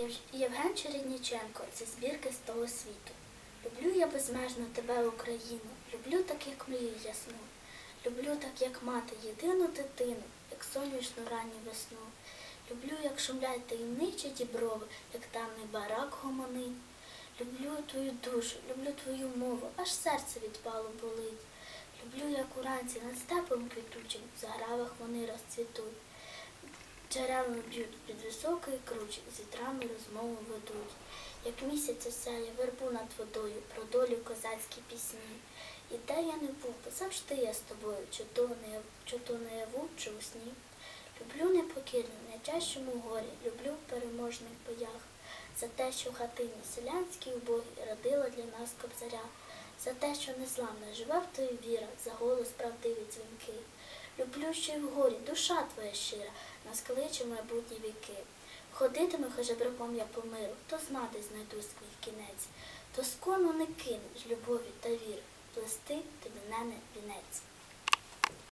Єв- Євген Чередніченко це збірки з того світу. Люблю я безмежно тебе, Україну, люблю так, як мрію ясну. Люблю так, як мати, єдину дитину, як сонячну ранню весну. Люблю, як шумлять таємничі діброви, як темний барак гомонить. Люблю твою душу, люблю твою мову, аж серце відпало болить. Люблю, як уранці над степом квітучим, в загравах вони розцвітуть. Джерела б'ють під високий круч, з вітрами розмову ведуть. Як місяця сяє вербу над водою, про долю козацькі пісні. І де я не був, бо завжди я з тобою, чи то не, чи то чи у сні. Люблю непокірно, в найтяжчому горі, люблю в переможних боях. За те, що в хатині селянській убогій родила для нас кобзаря. За те, що незламна живе в тобі віра, за голос правдиві дзвінки. Що й в горі душа твоя щира, нас кличе майбутні віки. Ходитиме хоч жебраком я по миру, то знати знайду свій кінець, то скону не кину з любові та віри, плести тобі мене вінець.